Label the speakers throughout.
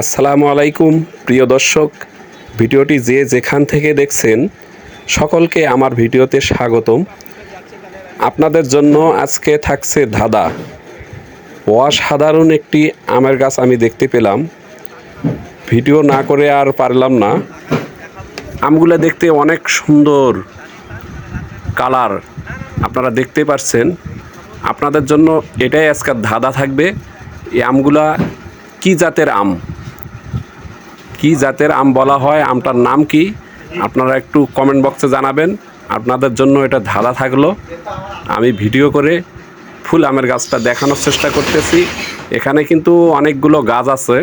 Speaker 1: আসসালামু আলাইকুম, প্রিয় দর্শক। ভিডিওটি যে যেখান থেকে দেখছেন, সকলকে আমার ভিডিওতে স্বাগতম। আপনাদের জন্য আজকে থাকছে ধাঁধা। অসাধারণ একটি আমের গাছ আমি দেখতে পেলাম। ভিডিও না করে আর পারলাম না। আমগুলো দেখতে অনেক সুন্দর কালার, আপনারা দেখতে পাচ্ছেন আপনাদের জন্য এটাই আজকের ধাঁধা থাকবে। এই আমগুলা কি জাতের আম? কি জাতের আম বলা হয়, আমটার নাম কি? আপনারা একটু কমেন্ট বক্সে জানাবেন। আপনাদের জন্য এটা ধাঁধা থাকল। আমি ভিডিও করে ফুল আমের গাছটা দেখানোর চেষ্টা করতেছি। এখানে কিন্তু অনেকগুলো গাছ আছে।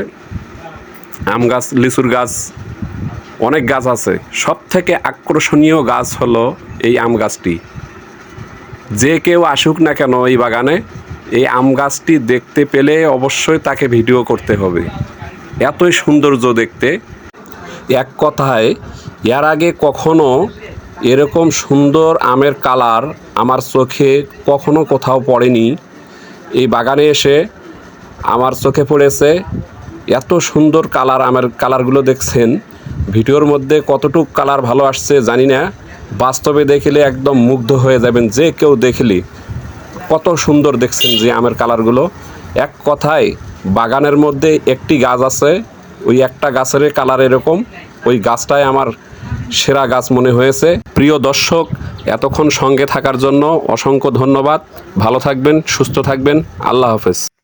Speaker 1: আম গাছ, লিচুর গাছ, অনেক গাছ আছে। সব থেকে আকর্ষণীয় গাছ হলো এই আম গাছটি। যে কেউ আসুক না কেন এই বাগানে, এই আম গাছটি দেখতে পেলে অবশ্যই তাকে ভিডিও করতে হবে। এতই সৌন্দর্য দেখতে। এক কথায়, এর আগে কখনো এরকম সুন্দর আমের কালার আমার চোখে কখনো কোথাও পড়েনি। এই বাগানে এসে আমার চোখে পড়েছে এত সুন্দর কালার আমের কালারগুলো দেখছেন। ভিডিওর মধ্যে কতটুক কালার ভালো আসছে জানি না। বাস্তবে দেখলে একদম মুগ্ধ হয়ে যাবেন যে কেউ দেখলে। কত সুন্দর দেখছেন যে আমের কালারগুলো। এক কথায় বাগানের মধ্যে একটি গাছ আছে, ওই একটা গাছের কালার এরকম। ওই গাছটাই আমার সেরা গাছ মনে হয়েছে। প্রিয় দর্শক, এতক্ষণ সঙ্গে থাকার জন্য অসংখ্য ধন্যবাদ। ভালো থাকবেন, সুস্থ থাকবেন। আল্লাহ হাফেজ।